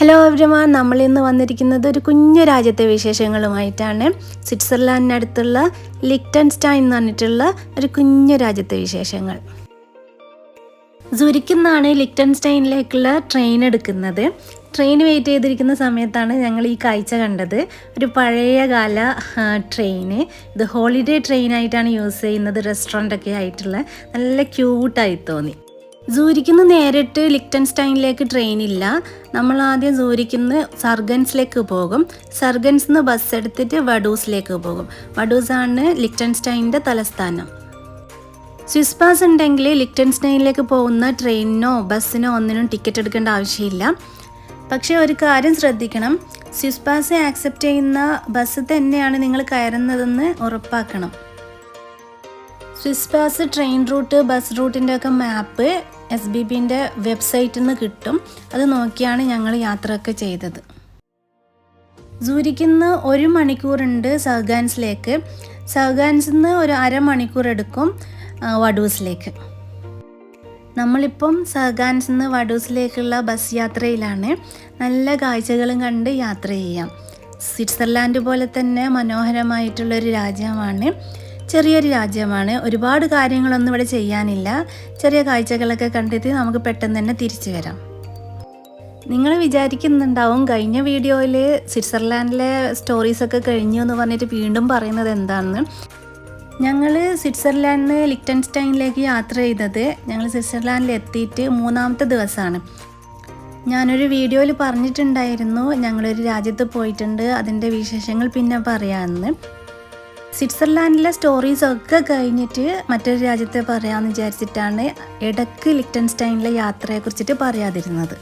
Hello എവ്രിമാൻ നമ്മൾ ഇന്ന് വന്നിരിക്കുന്നത് ഒരു കുഞ്ഞു രാജ്യത്തെ വിശേഷങ്ങളുമായിട്ടാണ്. സ്വിറ്റ്സർലാൻഡിനടുത്തുള്ള ലിക്ടൻസ്റ്റൈൻ എന്ന് പറഞ്ഞിട്ടുള്ള ഒരു കുഞ്ഞു രാജ്യത്തെ വിശേഷങ്ങൾ. നിന്നാണ് ലിക്ടൻസ്റ്റൈനിലേക്കുള്ള ട്രെയിൻ എടുക്കുന്നത്. ട്രെയിൻ വെയിറ്റ് ചെയ്തിരിക്കുന്ന സമയത്താണ് ഞങ്ങൾ ഈ കാഴ്ച കണ്ടത്. ഒരു പഴയകാല ട്രെയിന് ഇത് ഹോളിഡേ ട്രെയിനായിട്ടാണ് യൂസ് ചെയ്യുന്നത്. റെസ്റ്റോറന്റൊക്കെ ആയിട്ടുള്ള. നല്ല ക്യൂട്ടായി തോന്നി. സൂരിക്കുന്ന് നേരിട്ട് ലിക്റ്റൻസ്റ്റൈനിലേക്ക് ട്രെയിൻ ഇല്ല. നമ്മൾ ആദ്യം സൂരിക്കുന്ന് സർഗൻസിലേക്ക് പോകും. സർഗൻസ് നിന്ന് ബസ് എടുത്തിട്ട് വഡൂസിലേക്ക് പോകും. വഡൂസാണ് ലിക്റ്റൻസ്റ്റൈനിന്റെ തലസ്ഥാനം. സ്വിസ് പാസ് ഉണ്ടെങ്കിൽ ലിക്റ്റൻസ്റ്റൈനിലേക്ക് പോകുന്ന ട്രെയിനിനോ ബസ്സിനോ ഒന്നിനും ടിക്കറ്റ് എടുക്കേണ്ട ആവശ്യമില്ല. പക്ഷേ ഒരു കാര്യം ശ്രദ്ധിക്കണം. സ്വിസ് പാസ് ആക്സെപ്റ്റ് ചെയ്യുന്ന ബസ് തന്നെയാണ് നിങ്ങൾ കയറുന്നതെന്ന് ഉറപ്പാക്കണം. Swiss pass train route bus റൂട്ടിന്റെ ഒക്കെ മാപ്പ് എസ് ബി ബിന്റെ വെബ്സൈറ്റിൽ നിന്ന് കിട്ടും. അത് നോക്കിയാണ് ഞങ്ങൾ യാത്രയൊക്കെ ചെയ്തത്. സൂരിക്കുന്ന് ഒരു മണിക്കൂറുണ്ട് സഹഗാൻസിലേക്ക്. സഹഗാൻസിൽ നിന്ന് ഒരു അരമണിക്കൂർ എടുക്കും വഡൂസിലേക്ക് നമ്മളിപ്പം സഹഗാൻസിൽ നിന്ന് വഡൂസിലേക്കുള്ള ബസ് യാത്രയിലാണ്. നല്ല കാഴ്ചകളും കണ്ട് യാത്ര ചെയ്യാം. സ്വിറ്റ്സർലാൻഡ് പോലെ തന്നെ മനോഹരമായിട്ടുള്ളൊരു രാജ്യമാണ്. ചെറിയൊരു രാജ്യമാണ്. ഒരുപാട് കാര്യങ്ങളൊന്നും ഇവിടെ ചെയ്യാനില്ല. ചെറിയ കാഴ്ചകളൊക്കെ കണ്ടെത്തി നമുക്ക് പെട്ടെന്ന് തന്നെ തിരിച്ചു വരാം. നിങ്ങൾ വിചാരിക്കുന്നുണ്ടാവും കഴിഞ്ഞ വീഡിയോയിൽ സ്വിറ്റ്സർലാൻഡിലെ സ്റ്റോറീസൊക്കെ കഴിഞ്ഞു എന്ന് പറഞ്ഞിട്ട് വീണ്ടും പറയുന്നത് എന്താണെന്ന് ഞങ്ങൾ സ്വിറ്റ്സർലാൻഡിൽ നിന്ന് ലിക്ടൻസ്റ്റൈനിലേക്ക് യാത്ര ചെയ്തത് ഞങ്ങൾ സ്വിറ്റ്സർലാൻഡിൽ എത്തിയിട്ട് മൂന്നാമത്തെ ദിവസമാണ്. ഞാനൊരു വീഡിയോയിൽ പറഞ്ഞിട്ടുണ്ടായിരുന്നു ഞങ്ങളൊരു രാജ്യത്ത് പോയിട്ടുണ്ട് അതിന്റെ വിശേഷങ്ങൾ പിന്നെ പറയാമെന്ന് സ്വിറ്റ്സർലാൻഡിലെ സ്റ്റോറീസ് ഒക്കെ കഴിഞ്ഞിട്ട് മറ്റൊരു രാജ്യത്തെ പറയാമെന്ന് വിചാരിച്ചിട്ടാണ് ഇടയ്ക്ക് ലിക്ടൻസ്റ്റൈനിലെ യാത്രയെക്കുറിച്ചിട്ട് പറയാതിരുന്നത്.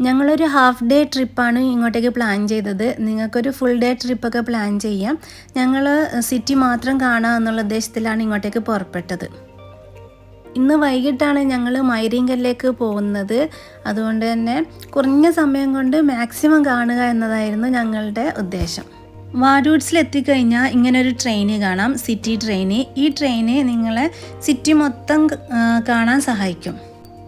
ഞങ്ങളൊരു ഹാഫ് ഡേ ട്രിപ്പാണ് ഇങ്ങോട്ടേക്ക് പ്ലാൻ ചെയ്തത്. നിങ്ങൾക്കൊരു ഫുൾ ഡേ ട്രിപ്പൊക്കെ പ്ലാൻ ചെയ്യാം. ഞങ്ങൾ സിറ്റി മാത്രം കാണാം എന്നുള്ള ഉദ്ദേശത്തിലാണ് ഇങ്ങോട്ടേക്ക് പുറപ്പെട്ടത്. ഇന്ന് വൈകിട്ടാണ് ഞങ്ങൾ മൈരിങ്കലിലേക്ക് പോകുന്നത്. അതുകൊണ്ട് തന്നെ കുറഞ്ഞ സമയം കൊണ്ട് മാക്സിമം കാണുക എന്നതായിരുന്നു ഞങ്ങളുടെ ഉദ്ദേശം. വാരൂട്ട്സിൽ എത്തിക്കഴിഞ്ഞാൽ ഇങ്ങനെ ഒരു ട്രെയിന് കാണാം സിറ്റി ട്രെയിന് ഈ ട്രെയിന് നിങ്ങളെ സിറ്റി മൊത്തം കാണാൻ സഹായിക്കും.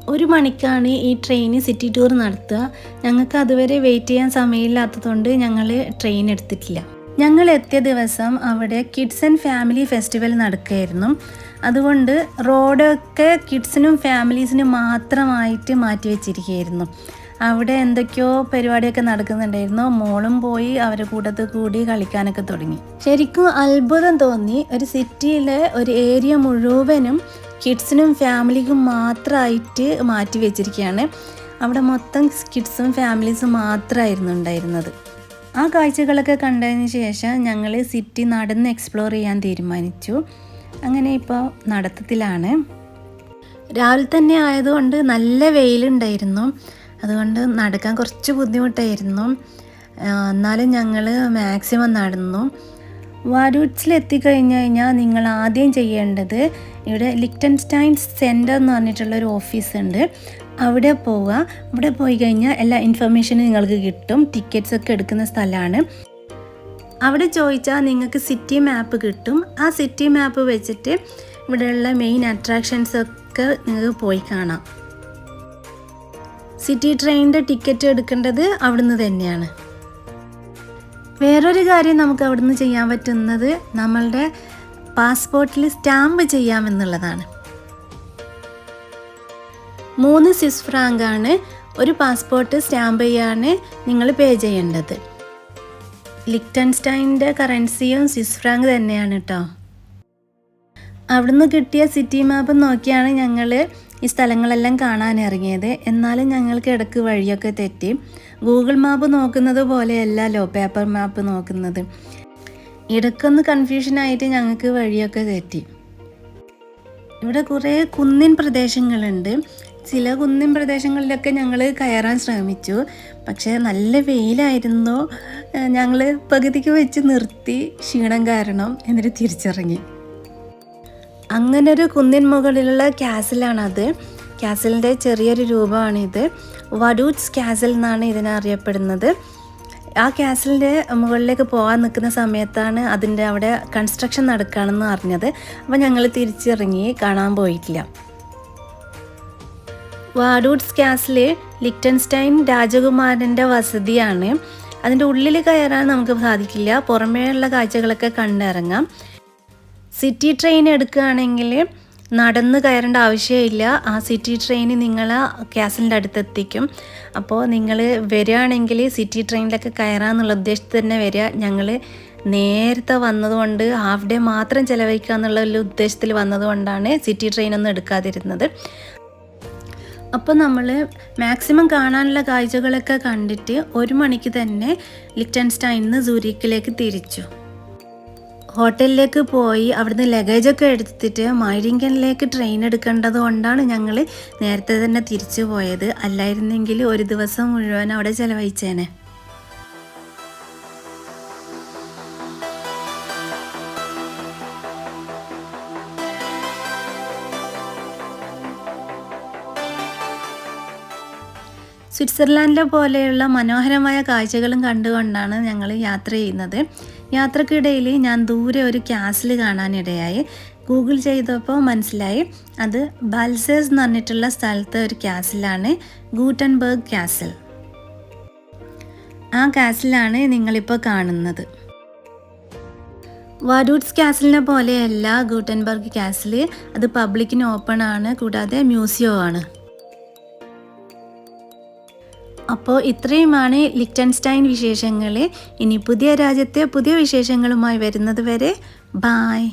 ഒരു മണിക്കാണ് ഈ ട്രെയിന് സിറ്റി ടൂർ നടത്തുക. ഞങ്ങൾക്ക് അതുവരെ വെയിറ്റ് ചെയ്യാൻ സമയമില്ലാത്തതുകൊണ്ട് ഞങ്ങൾ ട്രെയിൻ എടുത്തിട്ടില്ല. ഞങ്ങൾ എത്തിയ ദിവസം അവിടെ കിഡ്സ് ആൻഡ് ഫാമിലി ഫെസ്റ്റിവൽ നടക്കുകയായിരുന്നു. അതുകൊണ്ട് റോഡൊക്കെ കിഡ്സിനും ഫാമിലീസിനും മാത്രമായിട്ട് മാറ്റി വെച്ചിരിക്കുകയായിരുന്നു അവിടെ എന്തൊക്കെയോ പരിപാടിയൊക്കെ നടക്കുന്നുണ്ടായിരുന്നു. മോളും പോയി അവരുടെ കൂട്ടത്ത് കൂടി കളിക്കാനൊക്കെ തുടങ്ങി. ശരിക്കും അത്ഭുതം തോന്നി. ഒരു സിറ്റിയിലെ ഒരു ഏരിയ മുഴുവനും കിഡ്സിനും ഫാമിലിക്കും മാത്രമായിട്ട് മാറ്റി വെച്ചിരിക്കുകയാണ്. അവിടെ മൊത്തം കിഡ്സും ഫാമിലീസും മാത്രമായിരുന്നു ഉണ്ടായിരുന്നത്. ആ കാഴ്ചകളൊക്കെ കണ്ടതിന് ശേഷം ഞങ്ങൾ സിറ്റി നടന്ന് എക്സ്പ്ലോർ ചെയ്യാൻ തീരുമാനിച്ചു. അങ്ങനെ ഇപ്പോൾ നടത്തത്തിലാണ്. രാവിലെ തന്നെ ആയതുകൊണ്ട് നല്ല വെയിലുണ്ടായിരുന്നു. അതുകൊണ്ട് നടക്കാൻ കുറച്ച് ബുദ്ധിമുട്ടായിരുന്നു. എന്നാലും ഞങ്ങൾ മാക്സിമം നടന്നു. വാരൂട്ട്സിൽ എത്തിക്കഴിഞ്ഞ് കഴിഞ്ഞാൽ നിങ്ങൾ ആദ്യം ചെയ്യേണ്ടത് ഇവിടെ ലിക്റ്റൻസ്റ്റൈൻ സെന്റർ എന്ന് പറഞ്ഞിട്ടുള്ള ഒരു ഓഫീസ് ഉണ്ട് അവിടെ പോവുക അവിടെ പോയി കഴിഞ്ഞാൽ എല്ലാ ഇൻഫർമേഷനും നിങ്ങൾക്ക് കിട്ടും. ടിക്കറ്റ്സ് ഒക്കെ എടുക്കുന്ന സ്ഥലമാണ്. അവിടെ ചോദിച്ചാൽ നിങ്ങൾക്ക് സിറ്റി മാപ്പ് കിട്ടും. ആ സിറ്റി മാപ്പ് വെച്ചിട്ട് ഇവിടെയുള്ള മെയിൻ അട്രാക്ഷൻസ് ഒക്കെ നിങ്ങൾക്ക് പോയി കാണാം. സിറ്റി ട്രെയിനിന്റെ ടിക്കറ്റ് എടുക്കേണ്ടത് അവിടുന്ന് തന്നെയാണ്. വേറൊരു കാര്യം നമുക്ക് അവിടുന്ന് ചെയ്യാൻ പറ്റുന്നത് നമ്മളുടെ പാസ്പോർട്ടിൽ സ്റ്റാമ്പ് ചെയ്യാമെന്നുള്ളതാണ്. മൂന്ന് സിസ് ഫ്രാങ്കാണ് ഒരു പാസ്പോർട്ട് സ്റ്റാമ്പ് ചെയ്യാണ് നിങ്ങൾ പേ ചെയ്യേണ്ടത്. ലിക്ടൻസ്റ്റൈന്റെ കറൻസിയും സ്വിസ് ഫ്രാങ്ക് തന്നെയാണ് കേട്ടോ. അവിടുന്ന് കിട്ടിയ സിറ്റി മാപ്പ് നോക്കിയാണ് ഞങ്ങൾ ഈ സ്ഥലങ്ങളെല്ലാം കാണാൻ ഇറങ്ങിയത് എന്നാലും ഞങ്ങൾക്ക് ഇടയ്ക്ക് വഴിയൊക്കെ തെറ്റി. ഗൂഗിൾ മാപ്പ് നോക്കുന്നത് പോലെയല്ലല്ലോ പേപ്പർ മാപ്പ് നോക്കുന്നത്. ഇടയ്ക്കൊന്ന് കൺഫ്യൂഷനായിട്ട് ഞങ്ങൾക്ക് വഴിയൊക്കെ തെറ്റി. ഇവിടെ കുറേ കുന്നിൻ പ്രദേശങ്ങളുണ്ട്. ചില കുന്നിൻ പ്രദേശങ്ങളിലൊക്കെ ഞങ്ങൾ കയറാൻ ശ്രമിച്ചു. പക്ഷേ നല്ല വെയിലായിരുന്നു. ഞങ്ങൾ പകുതിക്ക് വെച്ച് നിർത്തി. ക്ഷീണം കാരണം എന്നിട്ട് തിരിച്ചിറങ്ങി. അങ്ങനെ ഒരു കുന്നിൻ മുകളിലുള്ള ക്യാസിലാണത് ക്യാസിലിന്റെ ചെറിയൊരു രൂപമാണിത്. വഡൂട്ട്സ് ക്യാസിൽ എന്നാണ് ഇതിനറിയപ്പെടുന്നത് ആ ക്യാസിലിന്റെ മുകളിലേക്ക് പോകാൻ നിൽക്കുന്ന സമയത്താണ് അതിന്റെ അവിടെ കൺസ്ട്രക്ഷൻ നടക്കുകയാണെന്ന് അറിഞ്ഞത്. അപ്പോൾ ഞങ്ങൾ തിരിച്ചിറങ്ങി കാണാൻ പോയിട്ടില്ല. വാഡൂഡ്സ് ക്യാസിൽ ലിക്റ്റൻസ്റ്റൈൻ രാജകുമാരന്റെ വസതിയാണ്. അതിന്റെ ഉള്ളിൽ കയറാൻ നമുക്ക് സാധിക്കില്ല. പുറമേയുള്ള കാഴ്ചകളൊക്കെ കണ്ടിറങ്ങാം. സിറ്റി ട്രെയിൻ എടുക്കുകയാണെങ്കിൽ നടന്ന് കയറേണ്ട ആവശ്യമില്ല. ആ സിറ്റി ട്രെയിൻ നിങ്ങളെ അടുത്ത് അടുത്തെത്തിക്കും. അപ്പോൾ നിങ്ങൾ വരികയാണെങ്കിൽ സിറ്റി ട്രെയിനിലൊക്കെ കയറാമെന്നുള്ള ഉദ്ദേശത്തിൽ തന്നെ വരിക. ഞങ്ങൾ നേരത്തെ വന്നതുകൊണ്ട് ഹാഫ് ഡേ മാത്രം ചിലവഴിക്കുക എന്നുള്ള ഒരു ഉദ്ദേശത്തിൽ വന്നതുകൊണ്ടാണ് സിറ്റി ട്രെയിനൊന്നും എടുക്കാതിരുന്നത്. അപ്പോൾ നമ്മൾ മാക്സിമം കാണാനുള്ള കാഴ്ചകളൊക്കെ കണ്ടിട്ട് ഒരു മണിക്ക് തന്നെ ലിക്റ്റൻസ്റ്റൈനിൽ നിന്ന് സൂരിക്കിലേക്ക് തിരിച്ചു. ഹോട്ടലിലേക്ക് പോയി അവിടുന്ന് ലഗേജൊക്കെ എടുത്തിട്ട് മൈരിങ്കനിലേക്ക് ട്രെയിൻ എടുക്കേണ്ടത് കൊണ്ടാണ് ഞങ്ങൾ നേരത്തെ തന്നെ തിരിച്ചു പോയത്. അല്ലായിരുന്നെങ്കിൽ ഒരു ദിവസം മുഴുവൻ അവിടെ ചിലവഴിച്ചേനെ. സ്വിറ്റ്സർലാൻഡിലെ പോലെയുള്ള മനോഹരമായ കാഴ്ചകളും കണ്ടുകൊണ്ടാണ് ഞങ്ങൾ യാത്ര ചെയ്യുന്നത്. യാത്രക്കിടയിൽ ഞാൻ ദൂരെ ഒരു ക്യാസിൽ കാണാനിടയായി. ഗൂഗിൾ ചെയ്തപ്പോൾ മനസ്സിലായി. അത് ബാൽസേഴ്സ് എന്ന് പറഞ്ഞിട്ടുള്ള സ്ഥലത്തെ ഒരു ക്യാസിലാണ് ഗൂട്ടൻബർഗ് ക്യാസിൽ. ആ ക്യാസിലാണ് നിങ്ങളിപ്പോൾ കാണുന്നത്. വാഡൂഡ്സ് കാസിലിനെ പോലെയല്ല ഗൂട്ടൻബർഗ് കാസിൽ അത് പബ്ലിക്കിന് ഓപ്പൺ ആണ് കൂടാതെ മ്യൂസിയവും ആണ്. അപ്പോൾ ഇത്രയുമാണ് ലിറ്റൻസ്റ്റൈൻ വിശേഷങ്ങൾ ഇനി പുതിയ രാജ്യത്തെ പുതിയ വിശേഷങ്ങളുമായി വരുന്നത് വരെ ബായ്